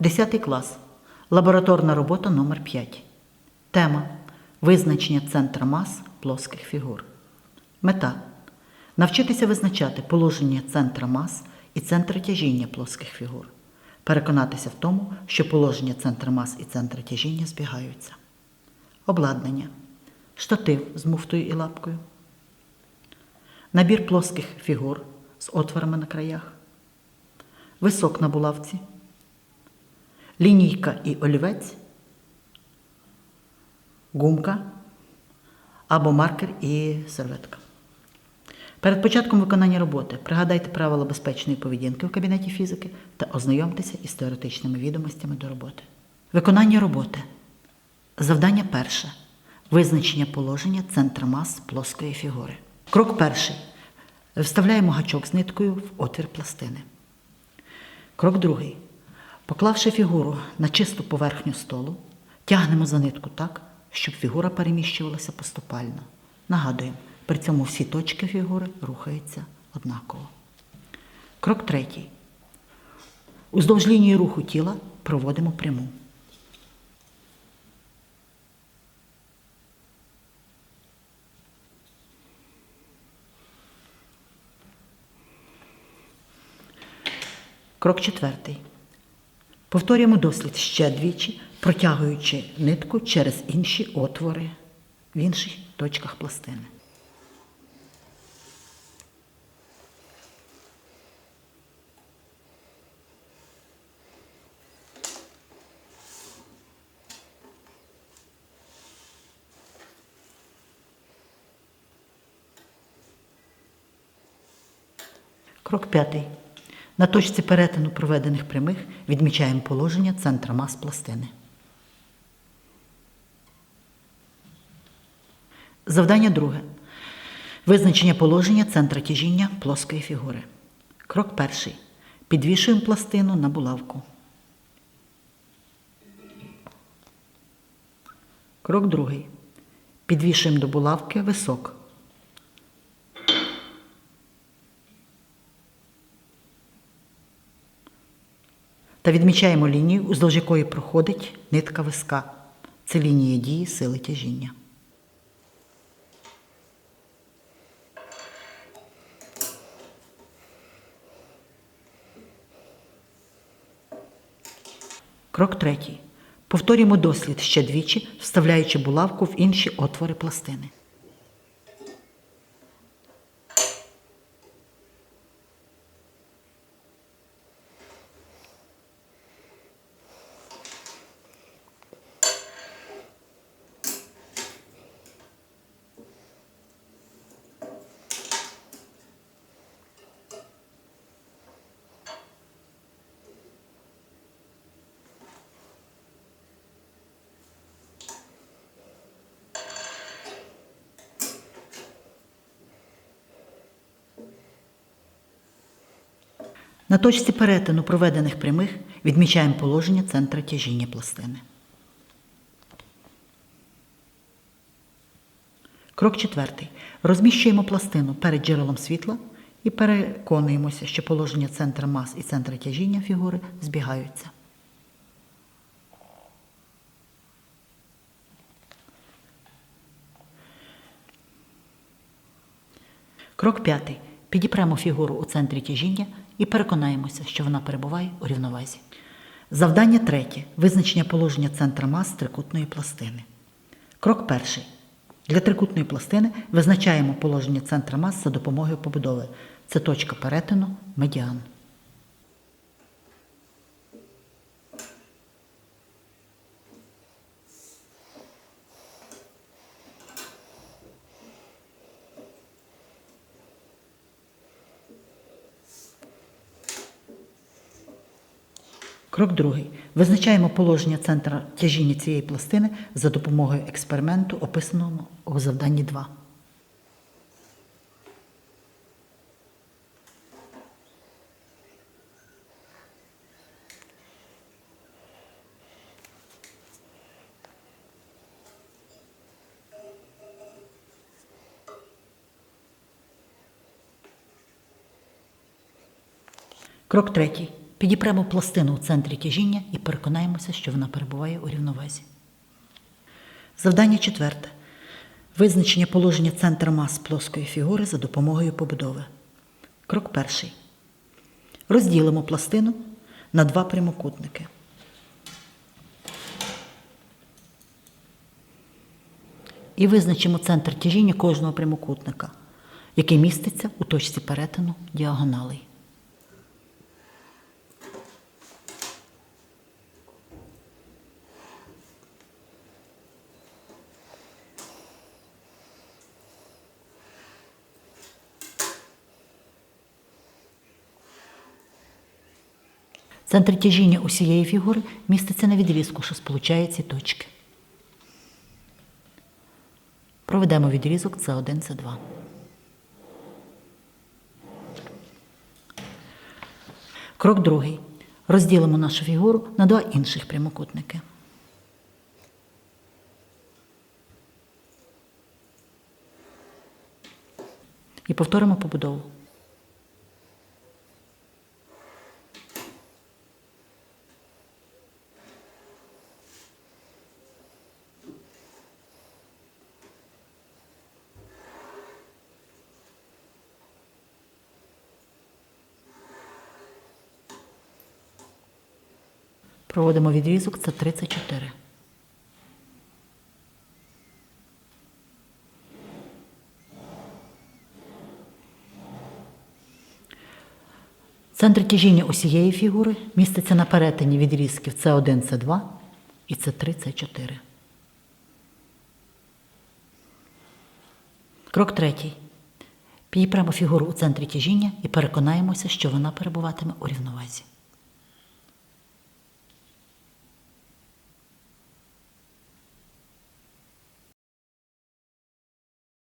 10 клас. Лабораторна робота номер 5 Тема Визначення центра мас плоских фігур. Мета навчитися визначати положення центра мас і центра тяжіння плоских фігур. Переконатися в тому, що положення центра мас і центра тяжіння збігаються. Обладнання. Штатив з муфтою і лапкою. Набір плоских фігур з отворами на краях. Висок на булавці. Лінійка і олівець. Гумка або маркер і серветка. Перед початком виконання роботи пригадайте правила безпечної поведінки у кабінеті фізики та ознайомтеся із теоретичними відомостями до роботи. Виконання роботи. Завдання перше. Визначення положення центра мас плоскої фігури. Крок перший. Вставляємо гачок з ниткою в отвір пластини. Крок другий. Поклавши фігуру на чисту поверхню столу, тягнемо за нитку так, щоб фігура переміщувалася поступально. Нагадуємо, при цьому всі точки фігури рухаються однаково. Крок третій. Уздовж лінії руху тіла проводимо пряму. Крок четвертий. Повторюємо дослід ще двічі, протягуючи нитку через інші отвори в інших точках пластини. Крок п'ятий. На точці перетину проведених прямих відмічаємо положення центра мас пластини. Завдання друге. Визначення положення центра тяжіння плоскої фігури. Крок перший. Підвішуємо пластину на булавку. Крок другий. Підвішуємо до булавки висок. Та відмічаємо лінію, уздовж якої проходить нитка виска. Це лінія дії сили тяжіння. Крок третій. Повторюємо дослід ще двічі, вставляючи булавку в інші отвори пластини. На точці перетину проведених прямих відмічаємо положення центра тяжіння пластини. Крок четвертий. Розміщуємо пластину перед джерелом світла і переконуємося, що положення центра мас і центра тяжіння фігури збігаються. Крок п'ятий. Підіпремо фігуру у центрі тяжіння і переконаємося, що вона перебуває у рівновазі. Завдання третє. Визначення положення центра мас трикутної пластини. Крок перший. Для трикутної пластини визначаємо положення центра мас за допомогою побудови. Це точка перетину медіан. Крок другий. Визначаємо положення центра тяжіння цієї пластини за допомогою експерименту, описаного у завданні 2. Крок третій. Підіпремо пластину у центрі тяжіння і переконаємося, що вона перебуває у рівновазі. Завдання четверте. Визначення положення центра мас плоскої фігури за допомогою побудови. Крок перший. Розділимо пластину на два прямокутники. І визначимо центр тяжіння кожного прямокутника, який міститься у точці перетину діагоналей. Центр тяжіння усієї фігури міститься на відрізку, що сполучає ці точки. Проведемо відрізок С1, С2. Крок другий. Розділимо нашу фігуру на два інших прямокутники. І повторимо побудову. Проводимо відрізок це 34. Центр тяжіння усієї фігури міститься на перетині відрізків С1, С2 і С3, С4. Крок третій. Підіпремо фігуру у центрі тяжіння і переконаємося, що вона перебуватиме у рівновазі.